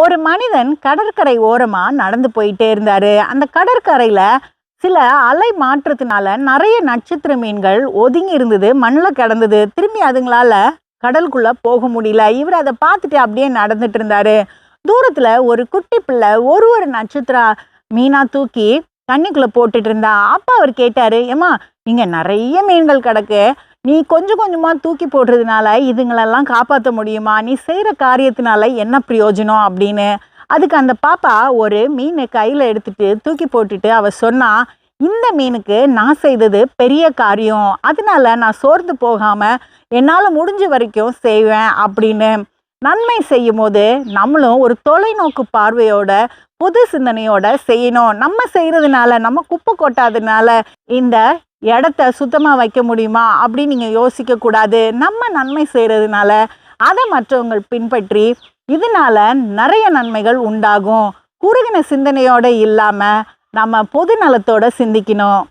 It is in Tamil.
ஒரு மனிதன் கடற்கரை ஓரமாக நடந்து போயிட்டே இருந்தார். அந்த கடற்கரையில் சில அலை மாற்றத்தினால நிறைய நட்சத்திர மீன்கள் ஒதுங்கி இருந்தது மண்ணில் கிடந்தது. திரும்பி அதுங்களால கடலுக்குள்ளே போக முடியல. இவர் அதை பார்த்துட்டு அப்படியே நடந்துட்டு இருந்தார். தூரத்தில் ஒரு குட்டி பிள்ளை ஒரு ஒரு நட்சத்திர மீனாக தூக்கி தண்ணிக்குள்ளே போட்டுட்டு இருந்தா. அப்பா அவர் கேட்டார் ஏம்மா இங்கே நிறைய மீன்கள் கிடக்கு. நீ கொஞ்சம் கொஞ்சமாக தூக்கி போடுறதுனால இதுங்களெல்லாம் காப்பாற்ற முடியுமா? நீ செய்கிற காரியத்தினால என்ன பிரயோஜனம் அப்படின்னு? அதுக்கு அந்த பாப்பா ஒரு மீனை கையில் எடுத்துட்டு தூக்கி போட்டுட்டு அவள் சொன்னா இந்த மீனுக்கு நான் செய்தது பெரிய காரியம். அதனால நான் சோர்ந்து போகாமல் என்னால் முடிஞ்ச வரைக்கும் செய்வேன் அப்படின்னு நன்மை செய்யும் போது நம்மளும் ஒரு தொலைநோக்கு பார்வையோட புது சிந்தனையோட செய்யணும். நம்ம செய்கிறதுனால நம்ம குப்பை கொட்டாததுனால இந்த இடத்த சுத்தமாக வைக்க முடியுமா அப்படின்னு நீங்கள் யோசிக்க கூடாது. நம்ம நன்மை செய்கிறதுனால அதை மற்றவங்க பின்பற்றி இதனால நிறைய நன்மைகள் உண்டாகும். குறுகின சிந்தனையோட இல்லாமல் நம்ம பொது நலத்தோட சிந்திக்கணும்.